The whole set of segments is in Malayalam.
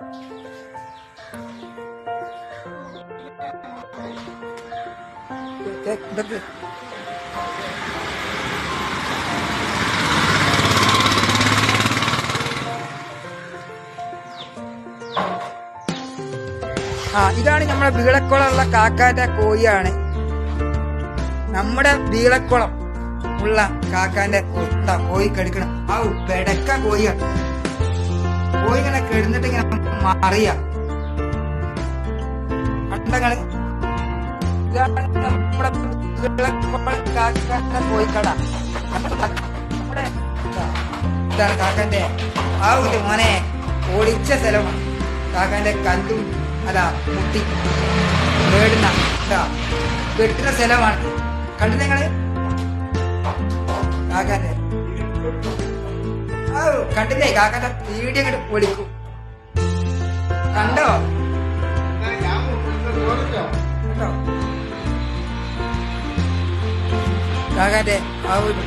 ആ ഇതാണ് നമ്മുടെ വീളക്കുളമുള്ള കാക്കാന്റെ കോഴിയാണ്. നമ്മുടെ വീളക്കുളം ഉള്ള കാക്കാന്റെ ഇതാ കോഴി കെടുക്കണം ആ പെടക്ക കോഴിയാണ്. കോഴി ഇങ്ങനെ കിടന്നിട്ട് ഇങ്ങനെ മറിയ. കണ്ടങ്ങൾ? നമ്മുടെ കോഴിക്കട കാക്കാന്റെ ആ ഒരു മോനെ ഓടിച്ച സ്ഥലമാണ് കാക്കാന്റെ കല്ലും അതാ മുട്ടി വേടുന്ന വെട്ടുന്ന സ്ഥലമാണ്. കണ്ടു നിങ്ങൾ? കാക്കാന്റെ കണ്ടില്ലേ? കാക്കാന്റെ പീടി അങ്ങോട്ട് പൊളിക്കും. കണ്ടോ? കണ്ടോ? കാക്കാന്റെ ആ ഒരു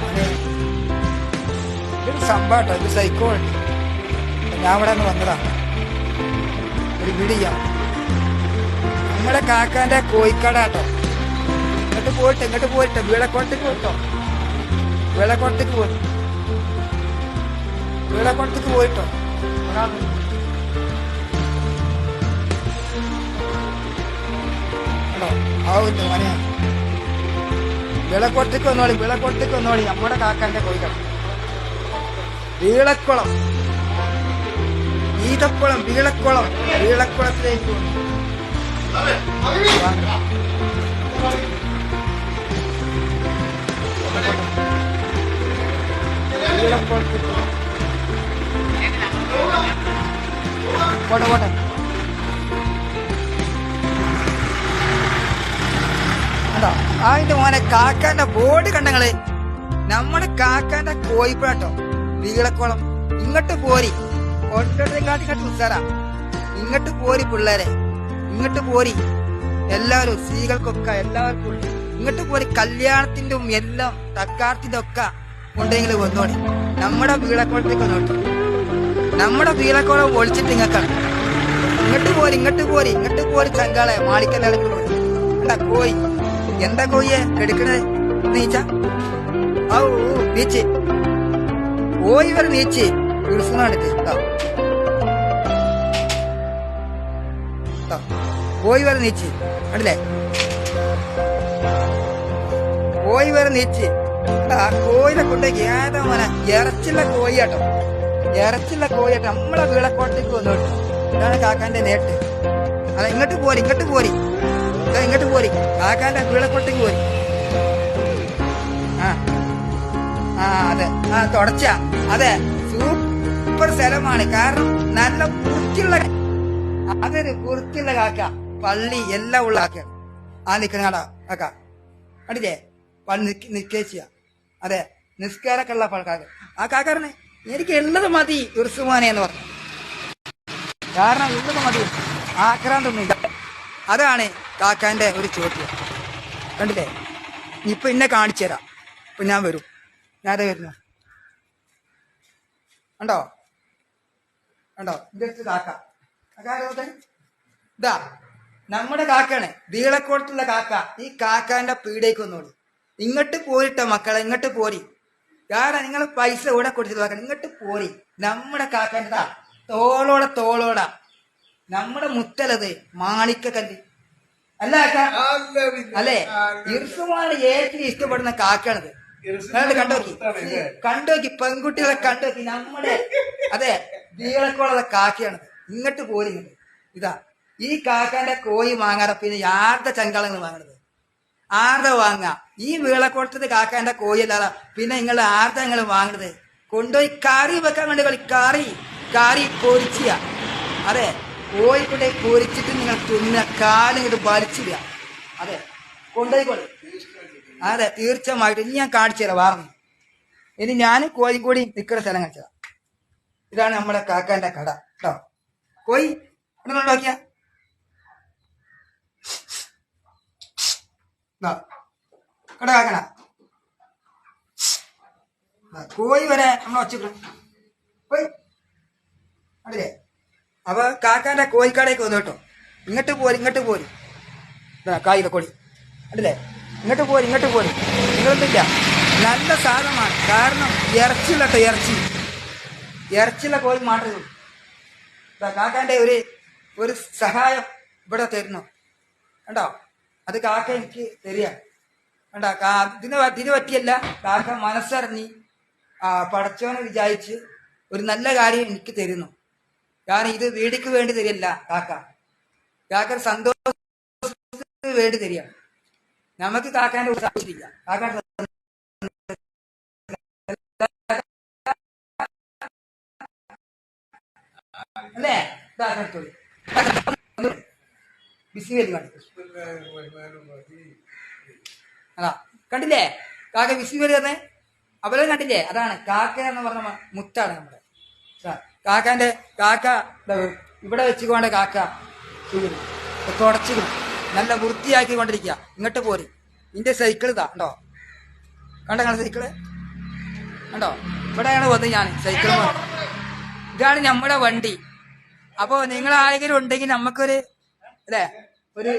ഇതൊരു സംഭവട്ടോ ഒരു സൈക്കോ ഞാൻ ഇവിടെ നിന്ന് വന്നതാ. ഒരു ചെയ്യാം നമ്മുടെ കാക്കാന്റെ കോഴിക്കടാട്ടോ ഇങ്ങോട്ട് പോയിട്ട് ഇങ്ങോട്ട് പോയിട്ട് വിളക്കോട്ടേക്ക് പോട്ടോ. വിളക്കോട്ടേക്ക് പോയി. വീളക്കോട്ടേക്ക് പോയിട്ടോ. ഒരാൾ വന്നു. കണ്ടോ ആ ഒരു മനയാ വിളക്കോട്ടേക്ക് വന്നോളി വിളക്കോട്ടേക്ക് വന്നോളി. നമ്മുടെ കാക്കാന്റെ കോഴിക്കട വീളക്കുളം. ഈതക്കുളം വീളക്കുളം. വീളക്കുളത്തിലേക്ക്. വീളക്കുളത്തേക്ക് പോട്ടെ പോട്ടെ. കണ്ടോ? അതിന്റെ മോനെ കാക്കാന്റെ ബോർഡ് കണ്ടങ്ങൾ നമ്മുടെ കാക്കാന്റെ കോയിപ്പഴട്ടോ വീളക്കോളം ഇങ്ങോട്ട് പോരി. കൊണ്ടോട്ടേക്കാട്ടി കട്ടി ഉസാറാ. ഇങ്ങോട്ട് പോരി പിള്ളേരെ. ഇങ്ങോട്ട് പോരി. എല്ലാവരും സ്ത്രീകൾക്കൊക്കെ എല്ലാവർക്കും ഇങ്ങോട്ട് പോരി കല്യാണത്തിന്റെ എല്ലാം തക്കാർത്തിന്റെ ഒക്കെ ഉണ്ടെങ്കിൽ വന്നോളി. നമ്മുടെ വീളക്കോളത്തേക്ക് വന്നോട്ടെ നമ്മുടെ വീലക്കോളം ഒളിച്ചിട്ട് ഇങ്ങക്കാണ് ഇങ്ങോട്ട് പോരി ഇങ്ങോട്ട് പോരി ഇങ്ങോട്ട് പോരി ചങ്കാളെ. മാളിക്കല്ലാതെ എന്താ കോയി എന്താ കോയെ എടുക്കണേ? നീച്ച? ഔ നീച്ച്. ഓയി വരെ നീച്ച് വിളിച്ചതാണിത് പോയി വരെ നീച്ച്. കണ്ടില്ലേ? പോയി വരെ നീച്ച് കോയിനെ കൊണ്ടേക്ക് ഏതാ മോനെ? ഇറച്ചില്ല കോയി കേട്ടോ ഇറച്ചില്ല കോഴിയായിട്ട് നമ്മളെ വീളക്കോട്ടേക്ക് വന്നോട്ട് ഇതാണ് കാക്കാന്റെ നേട്ട്. അല്ല ഇങ്ങോട്ട് പോരി ഇങ്ങോട്ട് പോരി. ഇങ്ങോട്ട് പോരി. കാക്കാന്റെ വീളക്കോട്ടേക്ക് പോരി. ആ ആ അതെ. ആ തുടച്ച. അതെ സൂപ്പർ സ്ഥലമാണ്. കാരണം നല്ല വൃത്തിയുള്ള അതൊരു വൃത്തിയുള്ള കാക്ക. പള്ളി എല്ലാം ഉള്ള കാക്ക ആ നിൽക്കുന്ന കാക്ക? അടിച്ചേ പള്ളി നിക്ക് നിക്കേച്ചിയ അതെ നിസ്കാരക്കുള്ള കാക്ക. ആ കാക്കാരനെ എനിക്ക് ഉള്ളത് മതി ഉർസുമാനെ എന്ന് പറഞ്ഞു. കാരണം ഉള്ളത് മതി. ആക്രാന്തൊന്നുമില്ല അതാണ് കാക്കാന്റെ ഒരു ചോദ്യം. കണ്ടില്ലേ? ഇപ്പൊ എന്നെ കാണിച്ചു തരാം. ഇപ്പൊ ഞാൻ വരും. അതെ വരുന്നു? കണ്ടോ? കണ്ടോ? ജസ്റ്റ് കാക്ക. ഇതാ നമ്മുടെ കാക്കാണ് വീളക്കോട്ടുള്ള കാക്ക. ഈ കാക്കാന്റെ പീടേക്ക് വന്നോളൂ. ഇങ്ങോട്ട് പോരിട്ടോ മക്കളെ ഇങ്ങോട്ട് പോരി. കാരണം നിങ്ങൾ പൈസ ഇവിടെ കൊടുത്തിട്ട് കാക്ക ഇങ്ങോട്ട് പോരി. നമ്മുടെ കാക്കേണ്ടതാ തോളോടെ തോളോടാ. നമ്മുടെ മുത്തലത് മാണിക്കക്കല്ല്. അല്ല അല്ലേ ഇർസുമാണ് ഏറ്റവും ഇഷ്ടപ്പെടുന്ന കാക്കണത് കണ്ടോക്കി കണ്ടോക്കി പെൺകുട്ടികളെ കണ്ടോക്കി. നമ്മുടെ അതെ വീളക്കോളത്തെ കാക്കയാണത്. ഇങ്ങോട്ട് പോരി ഇതാ. ഈ കാക്കാന്റെ കോഴി വാങ്ങാറ പിന്നെ യാത്ര ചങ്കളങ്ങൾ വാങ്ങണത്. ആരുടെ വാങ്ങ? ഈ വീളക്കോട്ടത്തെ കാക്കാന്റെ കോഴി അല്ലാതെ പിന്നെ നിങ്ങൾ ആരുടെ നിങ്ങൾ വാങ്ങണത്? കൊണ്ടുപോയി കറി വെക്കാൻ വേണ്ടി കളി കറി കറി പൊരിച്ചിയ. അതെ കോഴിക്കൊണ്ട് പൊരിച്ചിട്ട് നിങ്ങൾ തിന്ന കാലിങ്ങോട്ട് വലിച്ചിടുക അതെ കൊണ്ടുപോയിക്കോളെ അതെ തീർച്ചയായിട്ടും. ഇനി ഞാൻ കാണിച്ചു തരാം വാങ്ങി ഇനി ഞാൻ കോഴിക്കോടി നിൽക്കുന്ന സ്ഥലം കാണിച്ചതാ ഇതാണ് നമ്മുടെ കാക്കാന്റെ കട കേട്ടോ. ഇവിടെ നോക്കിയാ കാക്കണ ദാ, കോഴി വരെ നമ്മൾ വച്ചിക്കണം പോയി. അപ്പൊ കാക്കാന്റെ കോഴിക്കാടേക്ക് വന്നു കേട്ടോ. ഇങ്ങോട്ട് പോരി ഇങ്ങോട്ട് പോരി. കായിക കൊടി അല്ലേ ഇങ്ങോട്ട് പോരി ഇങ്ങോട്ട് പോരി. നിങ്ങളൊന്നില്ല നല്ല സാധനമാണ്. കാരണം ഇറച്ചിയുള്ള കേട്ടോ ഇറച്ചി. ഇറച്ചിയുള്ള കോഴി മാറ്റരുത് കാക്കാന്റെ ഒരു ഒരു സഹായം ഇവിടെ തരുന്നു. കണ്ടോ? അത് കാക്ക എനിക്ക് തരിക. വേണ്ട ഇതിന് ഇതിന് പറ്റിയല്ല. കാക്ക മനസ്സറിഞ്ഞ് പടച്ചോനെ വിചാരിച്ച് ഒരു നല്ല കാര്യം എനിക്ക് തരുന്നു. കാരണം ഇത് വീടിക്ക് വേണ്ടി തരില്ല കാക്ക. കാക്ക സന്തോഷത്തിന് വേണ്ടി തരിക. നമുക്ക് കാക്കാന്റെ ഉത്സാഹിച്ചിരിക്കാം ആവശ്യമില്ല കാക്ക അല്ലേ. ബിസി വലി അതാ കണ്ടില്ലേ? കാക്ക വിസി വരി തന്നെ അവരെ കണ്ടില്ലേ? അതാണ് കാക്ക എന്ന് പറഞ്ഞ മുത്താണ് നമ്മുടെ. കാക്കാന്റെ കാക്ക ഇവിടെ വെച്ചുകൊണ്ട് കാക്ക തുടച്ചിരുന്നു നല്ല വൃത്തിയാക്കി കൊണ്ടിരിക്കുക ഇങ്ങോട്ട് പോരി. ഇന്റെ സൈക്കിൾ ഇതാ ഉണ്ടോ കണ്ടോ സൈക്കിൾ? കണ്ടോ? ഇവിടെയാണ് വന്നത് ഞാൻ സൈക്കിൾ ഇതാണ് നമ്മുടെ വണ്ടി. അപ്പോ നിങ്ങൾ ആരെങ്കിലും ഉണ്ടെങ്കിൽ നമുക്കൊരു അല്ലേ? ഒരു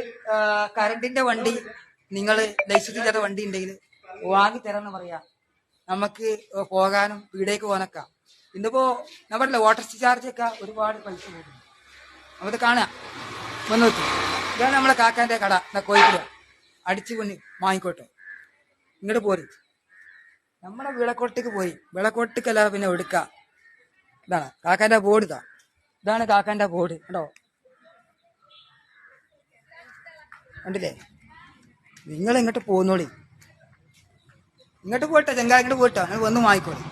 കറണ്ടിന്റെ വണ്ടി നിങ്ങൾ ലൈസൻസ് ഇല്ലാത്ത വണ്ടി ഉണ്ടെങ്കിൽ വാങ്ങി തരാന്ന് പറയാ. നമുക്ക് പോകാനും വീടേക്ക് പോകാനൊക്കെ. ഇന്നിപ്പോ നമ്മുടെ വാട്ടർ ചാർജ് ഒക്കെ ഒരുപാട് പൈസ പോകും നമുക്ക് കാണാം. മുന്നൂറ്റി ഇതാണ് നമ്മളെ കാക്കാന്റെ കട. എന്നാ കോഴിക്കോട്. അടിച്ചു കൊന്ന് വാങ്ങിക്കോട്ടെ. ഇങ്ങോട്ട് പോരും. നമ്മളെ വിളക്കോട്ടേക്ക് പോയി. വിളക്കോട്ടേക്കല്ല പിന്നെ എടുക്ക. ഇതാണ് കാക്കാന്റെ ബോർഡ് ഇതാ. ഇതാണ് കാക്കാന്റെ ബോർഡ്. കേട്ടോ കണ്ടില്ലേ? നിങ്ങൾ ഇങ്ങോട്ട് പോന്നോളി? ഇങ്ങോട്ട് പോട്ടെ ചെങ്കാ ഇങ്ങോട്ട് പോയിട്ടോ? നിങ്ങൾ വന്ന് വാങ്ങിക്കോളി.